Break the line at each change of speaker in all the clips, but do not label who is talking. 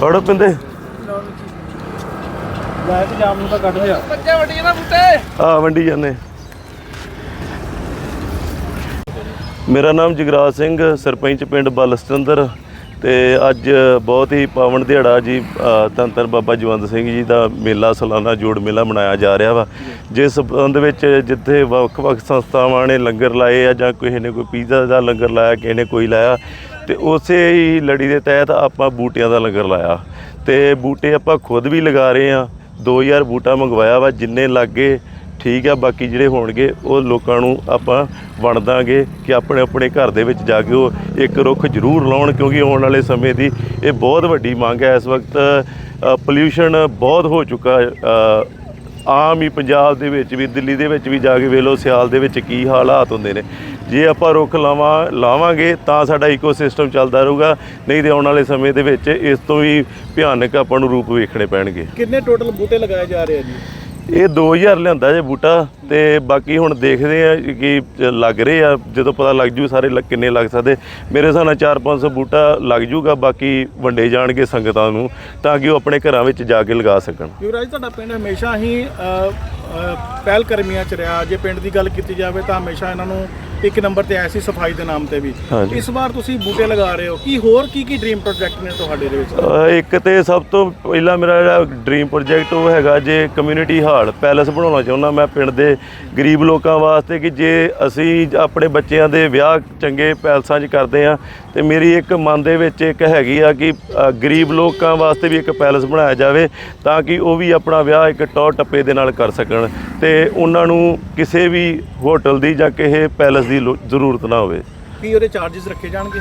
ਫੜੋ ਪਿੰਦੇ।
ਲੈ ਕੇ ਜਾਮ ਨੂੰ ਤਾਂ ਕੱਢ ਲਿਆ।
ਬੱਚੇ ਵੱਡੀ ਨਾ ਬੁੱਤੇ
ਆ ਵੰਡੀ ਜਾਂਦੇ। ਮੇਰਾ ਨਾਮ ਜਗਰਾਜ ਸਿੰਘ ਸਰਪੰਚ ਪਿੰਡ ਬਲਸਤੰਦਰ ਤੇ ਅੱਜ ਬਹੁਤ ਹੀ ਪਾਵਨ ਦਿਹਾੜਾ ਜੀ ਧੰਨ ਬਾਬਾ ਜਵੰਦ ਸਿੰਘ ਜੀ ਦਾ ਮੇਲਾ ਸਾਲਾਨਾ ਜੋੜ ਮੇਲਾ ਮਨਾਇਆ ਜਾ ਰਿਹਾ ਵਾ। ਜਿਸ ਸੰਬੰਧ ਵਿੱਚ ਜਿੱਥੇ ਵੱਖ-ਵੱਖ ਸੰਸਥਾਵਾਂ ਨੇ ਲੰਗਰ ਲਾਏ ਆ ਜਾਂ ਕਿਸੇ ਨੇ ਕੋਈ ਪੀਜ਼ਾ ਦਾ ਲੰਗਰ ਲਾਇਆ ਕਿਸੇ ਨੇ ਕੋਈ ਲਾਇਆ ਤੇ ਉਸੇ ਹੀ ਲੜੀ ਦੇ ਤਹਿਤ ਆਪਾਂ ਬੂਟਿਆਂ ਦਾ ਲੰਗਰ ਲਾਇਆ। ਤੇ ਬੂਟੇ ਆਪਾਂ ਖੁਦ ਵੀ ਲਗਾ ਰਹੇ ਆ 2000 ਬੂਟਾ ਮੰਗਵਾਇਆ ਵਾ, ਜਿੰਨੇ ਲੱਗੇ, ਠੀਕ ਆ, ਬਾਕੀ ਜਿਹੜੇ ਹੋਣਗੇ, ਉਹ ਲੋਕਾਂ ਨੂੰ ਆਪਾਂ ਵੰਡ ਦਾਂਗੇ ਕਿ ਆਪਣੇ ਆਪਣੇ ਘਰ ਦੇ ਵਿੱਚ ਜਾ ਕੇ ਉਹ ਇੱਕ ਰੁੱਖ ਜ਼ਰੂਰ ਲਾਉਣ, ਕਿਉਂਕਿ ਆਉਣ ਵਾਲੇ ਸਮੇਂ ਦੀ ਇਹ ਬਹੁਤ ਵੱਡੀ ਮੰਗ ਹੈ। ਇਸ ਵਕਤ ਪੋਲਿਊਸ਼ਨ ਬਹੁਤ ਹੋ ਚੁੱਕਾ ਆਮ ਹੀ ਪੰਜਾਬ ਦੇ ਵਿੱਚ ਵੀ ਦਿੱਲੀ ਦੇ ਵਿੱਚ ਵੀ ਜਾ ਕੇ ਵੇਖ ਲਓ ਸਿਆਲ ਦੇ ਵਿੱਚ ਕੀ ਹਾਲਾਤ ਹੁੰਦੇ ਨੇ। ਜੇ ਆਪਾਂ ਰੁੱਖ ਲਾਵਾਂ ਲਾਵਾਂਗੇ ਤਾਂ ਸਾਡਾ ਇਕੋਸਿਸਟਮ ਚੱਲਦਾ ਰਹੂਗਾ। ਨਹੀਂ ਤੇ ਆਉਣ ਵਾਲੇ ਸਮੇਂ ਦੇ ਵਿੱਚ ਇਸ ਤੋਂ ਵੀ ਭਿਆਨਕ ਆਪਾਂ ਨੂੰ ਰੂਪ ਵੇਖਣੇ ਪੈਣਗੇ।
ਕਿੰਨੇ ਟੋਟਲ ਬੂਟੇ ਲਗਾਏ ਜਾ ਰਹੇ ਆ ਜੀ?
ਇਹ 2000 ਲਿਆਂਦਾ ਜੇ ਬੂਟਾ। ਤੇ ਬਾਕੀ ਹੁਣ ਦੇਖਦੇ ਆ ਕਿ ਲੱਗ ਰਹੇ ਆ ਜਦੋਂ ਪਤਾ ਲੱਗ ਜੂ ਸਾਰੇ ਲ- ਕਿੰਨੇ ਲੱਗ ਸਕਦੇ। ਮੇਰੇ ਹਿਸਾਬ ਨਾਲ 4-500 ਬੂਟਾ ਲੱਗ ਜੂਗਾ ਬਾਕੀ ਵੰਡੇ ਜਾਣਗੇ ਸੰਗਤਾਂ ਨੂੰ ਤਾਂ ਕਿ ਉਹ ਆਪਣੇ ਘਰਾਂ ਵਿੱਚ ਜਾ ਕੇ ਲਗਾ ਸਕਣ।
ਯੁਵਰਾਜ ਤੁਹਾਡਾ ਪਿੰਡ ਹਮੇਸ਼ਾ ਹੀ ਅ, ਅ, ਪਹਿਲ ਕਰਮੀਆਂ ਚ ਰਿਹਾ। ਜੇ ਪਿੰਡ ਦੀ ਗੱਲ ਕੀਤੀ ਜਾਵੇ ਤਾਂ ਹਮੇਸ਼ਾ ਇਹਨਾਂ ਨੂੰ ਇੱਕ ਨੰਬਰ ਤੇ ਆਇਆ ਸੀ ਸਫ਼ਾਈ ਦੇ ਨਾਮ ਤੇ ਵੀ।
ਹਾਂਜੀ।
ਇਸ ਵਾਰ ਤੁਸੀਂ ਬੂਟੇ ਲਗਾ ਰਹੇ ਹੋ। ਕੀ ਹੋਰ ਕੀ ਕੀ ਡ੍ਰੀਮ ਪ੍ਰੋਜੈਕਟ ਨੇ ਤੁਹਾਡੇ ਦੇ ਵਿੱਚ?
ਅ, ਇੱਕ ਤੇ ਸਭ ਤੋਂ ਪਹਿਲਾਂ ਮੇਰਾ ਜਿਹੜਾ ਡ੍ਰੀਮ ਪ੍ਰੋਜੈਕਟ ਉਹ ਹੈਗਾ ਜੇ ਕਮਿਊਨਿਟੀ ਹਾਲ ਪੈਲਸ ਬਣਾਉਣਾ ਚਾਹੁੰਦਾ ਮੈਂ ਪਿੰਡ ਦੇ ਗਰੀਬ ਲੋਕਾਂ ਵਾਸਤੇ ਕਿ ਜੇ ਅਸੀਂ ਆਪਣੇ ਬੱਚਿਆਂ ਦੇ ਵਿਆਹ ਚੰਗੇ ਪੈਲਸਾਂ 'ਚ ਕਰਦੇ ਆ ਤੇ ਮੇਰੀ ਇੱਕ ਮਨ ਦੇ ਵਿੱਚ ਇੱਕ ਹੈਗੀ ਆ ਕਿ ਗਰੀਬ ਲੋਕਾਂ ਵਾਸਤੇ ਵੀ ਇੱਕ ਪੈਲਸ ਬਣਾਇਆ ਜਾਵੇ ਤਾਂ ਕਿ ਉਹ ਵੀ ਆਪਣਾ ਵਿਆਹ ਇੱਕ ਟੌਰ ਟੱਪੇ ਦੇ ਨਾਲ ਕਰ ਸਕਣ ਤੇ ਉਹਨਾਂ ਨੂੰ ਕਿਸੇ ਵੀ ਹੋਟਲ ਦੀ ਜਾਂ ਕਿਸੇ ਪੈਲਸ ਦੀ ਲੋ- ਜ਼ਰੂਰਤ ਨਾ ਹੋਵੇ।
ਕੀ ਉਹਦੇ ਚਾਰजेस ਰੱਖੇ ਜਾਣਗੇ?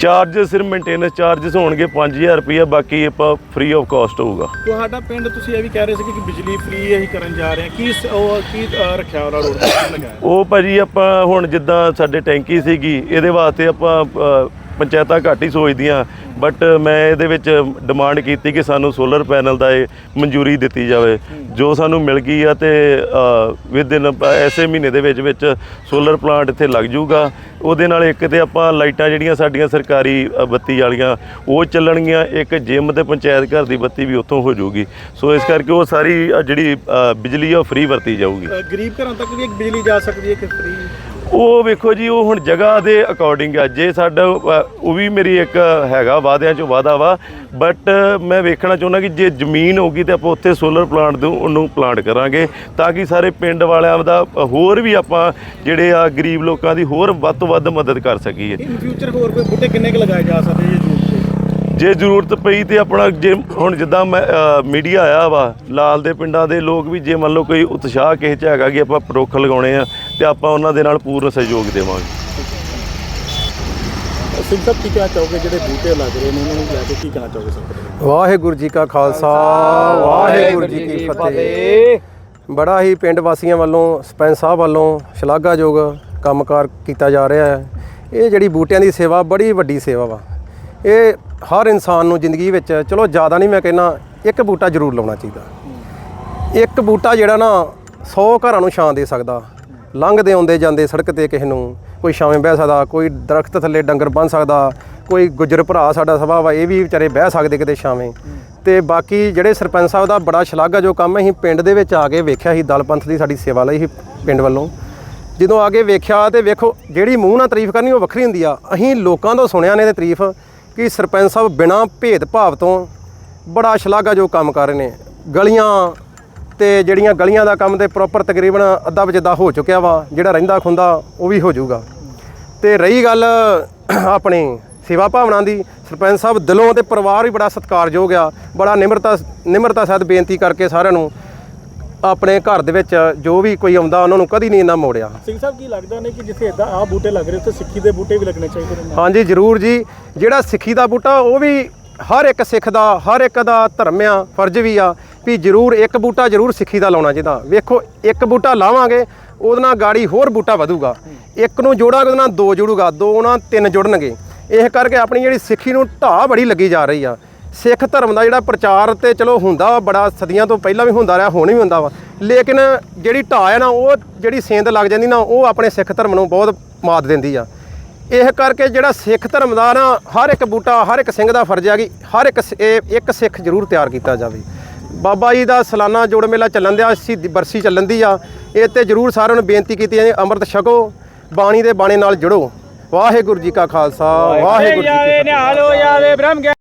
ਚਾਰਜ ਸਿਰਫ ਮੇਨਟੇਨੈਂਸ ਚਾਰजेस ਹੋਣਗੇ 5000 ਰੁਪਏ ਬਾਕੀ ਆਪਾਂ ਫ੍ਰੀ ਆਫ ਕਾਸਟ ਹੋਊਗਾ।
ਤੁਹਾਡਾ ਪਿੰਡ ਤੁਸੀਂ ਇਹ ਵੀ ਕਹਿ ਰਹੇ ਸੀ ਕਿ ਬਿਜਲੀ ਫ੍ਰੀ ਅਸੀਂ ਕਰਨ ਜਾ ਰਹੇ ਹਾਂ ਕੀ ਸ- ਉਹ ਕੀ ਅ, ਰੱਖਿਆ ਉਹਦਾ ਰੋਡ ਤੇ ਲਗਾਇਆ
ਉਹ ਭਾਜੀ ਆਪਾਂ ਹੁਣ ਜਿੱਦਾਂ ਸਾਡੇ ਟੈਂਕੀ ਸੀਗੀ ਇਹਦੇ ਵਾਸਤੇ ਆਪਾਂ ਅ, ਪੰਚਾਇਤਾਂ ਘੱਟ ਹੀ ਸੋਚਦੀਆਂ ਬਟ ਮੈਂ ਇਹਦੇ ਵਿੱਚ ਡਿਮਾਂਡ ਕੀਤੀ ਕਿ ਸਾਨੂੰ ਸੋਲਰ ਪੈਨਲ ਦਾ ਇਹ ਮਨਜ਼ੂਰੀ ਦਿੱਤੀ ਜਾਵੇ। ਜੋ ਸਾਨੂੰ ਮਿਲ ਗਈ ਆ ਤੇ ਵਿਦਿਨ ਐਸੇ ਮਹੀਨੇ ਦੇ ਵਿੱਚ ਵਿੱਚ ਸੋਲਰ ਪਲਾਂਟ ਇੱਥੇ ਲੱਗ ਜਾਊਗਾ। ਉਹਦੇ ਨਾਲ ਇੱਕ ਤੇ ਆਪਾਂ ਲਾਈਟਾਂ ਜਿਹੜੀਆਂ ਸਾਡੀਆਂ ਸਰਕਾਰੀ ਬੱਤੀ ਵਾਲੀਆਂ, ਉਹ ਚੱਲਣਗੀਆਂ। ਇੱਕ ਜਿਮ ਤੇ ਪੰਚਾਇਤ ਘਰ ਦੀ ਬੱਤੀ ਵੀ ਉੱਥੋਂ ਹੋ ਜਾਊਗੀ। ਸੋ ਇਸ ਕਰਕੇ ਉਹ ਸਾਰੀ ਜਿਹੜੀ ਬਿਜਲੀ ਆ ਉਹ ਫ੍ਰੀ ਵਰਤੀ ਜਾਊਗੀ।
ਗਰੀਬ ਘਰਾਂ ਤੱਕ ਵੀ ਇੱਕ ਬਿਜਲੀ ਜਾ ਸਕਦੀ ਹੈ ਕਿ ਫ੍ਰੀ
ਉਹ ਵੇਖੋ ਜੀ ਉਹ ਹੁਣ ਜਗ੍ਹਾ ਦੇ ਅਕੋਰਡਿੰਗ ਆ। ਜੇ ਸਾਡਾ ਉਹ ਵੀ ਮੇਰੀ ਇੱਕ ਹੈਗਾ ਵਾਅਦਿਆਂ ਚੋਂ ਵਾਅਦਾ ਵਾ। ਬਟ ਮੈਂ ਵੇਖਣਾ ਚਾਹੁੰਦਾ ਕਿ ਜੇ ਜ਼ਮੀਨ ਹੋਗੀ ਤੇ ਆਪਾਂ ਉੱਥੇ ਸੋਲਰ ਪਲਾਂਟ ਦੇ ਉਹਨੂੰ ਪਲਾਂਟ ਕਰਾਂਗੇ ਤਾਂ ਕਿ ਸਾਰੇ ਪਿੰਡ ਵਾਲਿਆਂ ਦਾ ਹੋਰ ਵੀ ਆਪਾਂ ਜਿਹੜੇ ਆ ਗਰੀਬ ਲੋਕਾਂ ਦੀ ਹੋਰ ਵੱਧ ਤੋਂ ਵੱਧ ਮਦਦ ਕਰ ਸਕੀਏ।
ਇਨ ਫਿਊਚਰ ਹੋਰ ਕੋਈ ਬੂਟੇ ਕਿੰਨੇ ਕੁ ਲਗਾਏ ਜਾ ਸਕਦੇ ਜੇ
ਜੇ ਜ਼ਰੂਰਤ ਪਈ ਤੇ ਆਪਣਾ ਜੇ ਹੁਣ ਜਿੱਦਾਂ ਮੈਂ ਮੀਡੀਆ ਆਇਆ ਵਾ ਲਾਲ ਦੇ ਪਿੰਡਾਂ ਦੇ ਲੋਕ ਵੀ ਜੇ ਮੰਨ ਲਓ ਕੋਈ ਉਤਸ਼ਾਹ ਕਿਸੇ 'ਚ ਹੈਗਾ ਕਿ ਆਪਾਂ ਰੁੱਖ ਲਗਾਉਣੇ ਆ ਤੇ ਆਪਾਂ ਉਹਨਾਂ ਦੇ ਨਾਲ ਪੂਰਨ ਸਹਿਯੋਗ ਦੇਵਾਂਗੇ।
ਸਿੰਘ ਸਾਹਿਬ ਕੀ ਕਹਿਣਾ ਚਾਹੋਗੇ? ਜਿਹੜੇ ਬੂਟੇ ਲੱਗ ਰਹੇ ਨੇ ਉਹਨਾਂ ਨੂੰ ਲੈ ਕੇ ਕੀ ਕਹਿਣਾ ਚਾਹੋਗੇ ਸਰ?
ਵਾਹਿਗੁਰੂ ਜੀ ਕਾ ਖਾਲਸਾ ਵਾਹਿਗੁਰੂ ਜੀ ਕੀ ਫਤਿਹ। ਬੜਾ ਹੀ ਪਿੰਡ ਵਾਸੀਆਂ ਵੱਲੋਂ ਸਰਪੰਚ ਸਾਹਿਬ ਵੱਲੋਂ ਸ਼ਲਾਘਾਯੋਗ ਕੰਮਕਾਰ ਕੀਤਾ ਜਾ ਰਿਹਾ ਹੈ। ਇਹ ਜਿਹੜੀ ਬੂਟਿਆਂ ਦੀ ਸੇਵਾ ਬੜੀ ਵੱਡੀ ਸੇਵਾ ਵਾ। ਇਹ ਹਰ ਇਨਸਾਨ ਨੂੰ ਜ਼ਿੰਦਗੀ ਵਿੱਚ ਚਲੋ ਜ਼ਿਆਦਾ ਨਹੀਂ ਮੈਂ ਕਹਿੰਦਾ ਇੱਕ ਬੂਟਾ ਜ਼ਰੂਰ ਲਾਉਣਾ ਚਾਹੀਦਾ। ਇੱਕ ਬੂਟਾ ਜਿਹੜਾ ਨਾ 100 ਘਰਾਂ ਨੂੰ ਛਾਂ ਦੇ ਸਕਦਾ। ਲੰਘਦੇ ਆਉਂਦੇ ਜਾਂਦੇ ਸੜਕ ਤੇ ਕਿਸੇ ਨੂੰ। ਕੋਈ ਛਾਵੇਂ ਬਹਿ ਸਕਦਾ, ਕੋਈ ਦਰਖਤ ਥੱਲੇ ਡੰਗਰ ਬੰਨ ਸਕਦਾ, ਕੋਈ ਗੁੱਜਰ ਭਰਾ ਸਾਡਾ ਸਭਾ ਵਾ, ਇਹ ਵੀ ਵਿਚਾਰੇ ਬਹਿ ਸਕਦੇ ਕਿਤੇ ਛਾਵੇਂ। ਤੇ ਬਾਕੀ ਜਿਹੜੇ ਸਰਪੰਚ ਸਾਹਿਬ ਦਾ ਬੜਾ ਸ਼ਲਾਘਾ ਜੋ ਕੰਮ ਅਸੀਂ ਪਿੰਡ ਦੇ ਵਿੱਚ ਆ ਕੇ ਵੇਖਿਆ ਸੀ, ਦਲ ਪੰਥ ਦੀ ਸਾਡੀ ਸੇਵਾ ਲਈ ਸੀ ਪਿੰਡ ਵੱਲੋਂ। ਜਦੋਂ ਆ ਕੇ ਵੇਖਿਆ ਤੇ ਵੇਖੋ, ਜਿਹੜੀ ਮੂੰਹ ਨਾਲ ਤਾਰੀਫ ਕਰਨੀ ਉਹ ਵੱਖਰੀ ਹੁੰਦੀ ਆ। ਅਸੀਂ ਲੋਕਾਂ ਤੋਂ ਸੁਣਿਆ ਨੇ ਤੇ ਤਾਰੀਫ ਕਿ ਸਰਪੰਚ ਸਾਹਿਬ ਬਿਨਾਂ ਭੇਦਭਾਵ ਤੋਂ ਬੜਾ ਸ਼ਲਾਘਾ ਜੋ ਕੰਮ ਕਰ ਰਹੇ ਨੇ। ਗਲੀਆਂ ਤੇ ਜਿਹੜੀਆਂ ਗਲੀਆਂ ਦਾ ਕੰਮ ਤੇ ਪ੍ਰੋਪਰ ਤਕਰੀਬਨ ਅੱਧਾ ਵਜਦਾ ਹੋ ਚੁੱਕਿਆ ਵਾ ਜਿਹੜਾ ਰਹਿੰਦਾ ਖੁੰਦਾ ਉਹ ਵੀ ਹੋ ਜਾਊਗਾ। ਤੇ ਰਹੀ ਗੱਲ ਆਪਣੀ ਸੇਵਾ ਭਾਵਨਾ ਦੀ ਸਰਪੰਚ ਸਾਹਿਬ ਦਿਲੋਂ ਤੇ ਪਰਿਵਾਰ ਵੀ ਬੜਾ ਸਤਿਕਾਰਯੋਗ ਆ ਬੜਾ ਨਿਮਰਤਾ ਨਿਮਰਤਾ ਸਹਿਤ ਬੇਨਤੀ ਕਰਕੇ ਸਾਰਿਆਂ ਨੂੰ ਆਪਣੇ ਘਰ ਦੇ ਵਿੱਚ ਜੋ ਵੀ ਕੋਈ ਆਉਂਦਾ ਉਹਨਾਂ ਨੂੰ ਕਦੀ ਨਹੀਂ ਇੰਨਾ ਮੋੜਿਆ।
ਸਿੰਘ ਸਾਹਿਬ ਕੀ ਲੱਗਦਾ ਨੇ ਕਿ ਜਿੱਥੇ ਇਦਾਂ ਆ ਬੂਟੇ ਲੱਗ ਰਹੇ ਉੱਥੇ ਸਿੱਖੀ ਦੇ ਬੂਟੇ ਵੀ ਲੱਗਣੇ ਚਾਹੀਦੇ ਨੇ?
ਹਾਂਜੀ ਜ਼ਰੂਰ ਜੀ। ਜਿਹੜਾ ਸਿੱਖੀ ਦਾ ਬੂਟਾ ਉਹ ਵੀ ਹਰ ਇੱਕ ਸਿੱਖ ਦਾ, ਹਰ ਇੱਕ ਦਾ ਧਰਮ ਆ, ਫਰਜ਼ ਵੀ ਆ ਵੀ ਜ਼ਰੂਰ ਇੱਕ ਬੂਟਾ ਜ਼ਰੂਰ ਸਿੱਖੀ ਦਾ ਲਾਉਣਾ ਚਾਹੀਦਾ। ਵੇਖੋ, ਇੱਕ ਬੂਟਾ ਲਾਵਾਂਗੇ, ਉਹਦੇ ਨਾਲ ਗਾੜੀ ਹੋਰ ਬੂਟਾ ਵਧੂਗਾ। ਇੱਕ ਨੂੰ ਜੋੜਾਂਗੇ, ਉਹਦੇ ਨਾਲ ਦੋ ਜੁੜੂਗਾ, ਦੋ ਨਾਲ ਤਿੰਨ ਜੁੜਨਗੇ। ਇਹ ਕਰਕੇ ਆਪਣੀ ਜਿਹੜੀ ਸਿੱਖੀ ਨੂੰ ਢਾਹ ਬੜੀ ਲੱਗੀ ਜਾ ਰਹੀ ਆ। ਸਿੱਖ ਧਰਮ ਦਾ ਜਿਹੜਾ ਪ੍ਰਚਾਰ ਤੇ ਚਲੋ ਹੁੰਦਾ ਵਾ, ਬੜਾ ਸਦੀਆਂ ਤੋਂ ਪਹਿਲਾਂ ਵੀ ਹੁੰਦਾ ਰਿਹਾ, ਹੁਣ ਵੀ ਹੁੰਦਾ ਵਾ। ਲੇਕਿਨ ਜਿਹੜੀ ਢਾਹ ਆ ਨਾ, ਉਹ ਜਿਹੜੀ ਸੇਂਦ ਲੱਗ ਜਾਂਦੀ ਨਾ, ਉਹ ਆਪਣੇ ਸਿੱਖ ਧਰਮ ਨੂੰ ਬਹੁਤ ਮਾਤ ਦਿੰਦੀ ਆ। ਇਹ ਕਰਕੇ ਜਿਹੜਾ ਸਿੱਖ ਧਰਮ ਦਾ ਨਾ ਹਰ ਇੱਕ ਬੂਟਾ ਹਰ ਇੱਕ ਸਿੰਘ ਦਾ ਫਰਜ਼ ਆ ਕਿ ਹਰ ਇੱਕ ਇਹ ਇੱਕ ਸਿੱਖ ਜ਼ਰੂਰ ਤਿਆਰ ਕੀਤਾ ਜਾਵੇ। ਬਾਬਾ ਜੀ ਦਾ ਸਾਲਾਨਾ ਜੋੜ ਮੇਲਾ ਚੱਲਣ ਦਿਆ ਸੀ ਬਰਸੀ ਚੱਲਣ ਦੀ ਆ। ਇਹ ਤੇ ਜ਼ਰੂਰ ਸਾਰਿਆਂ ਨੂੰ ਬੇਨਤੀ ਕੀਤੀ ਹੈ ਅੰਮ੍ਰਿਤ ਛਕੋ ਬਾਣੀ ਦੇ ਬਾਣੇ ਨਾਲ ਜੁੜੋ। ਵਾਹਿਗੁਰੂ ਜੀ ਕਾ ਖਾਲਸਾ ਵਾਹਿਗੁਰੂ ਜੀ ਕੀ ਫਤਿਹ।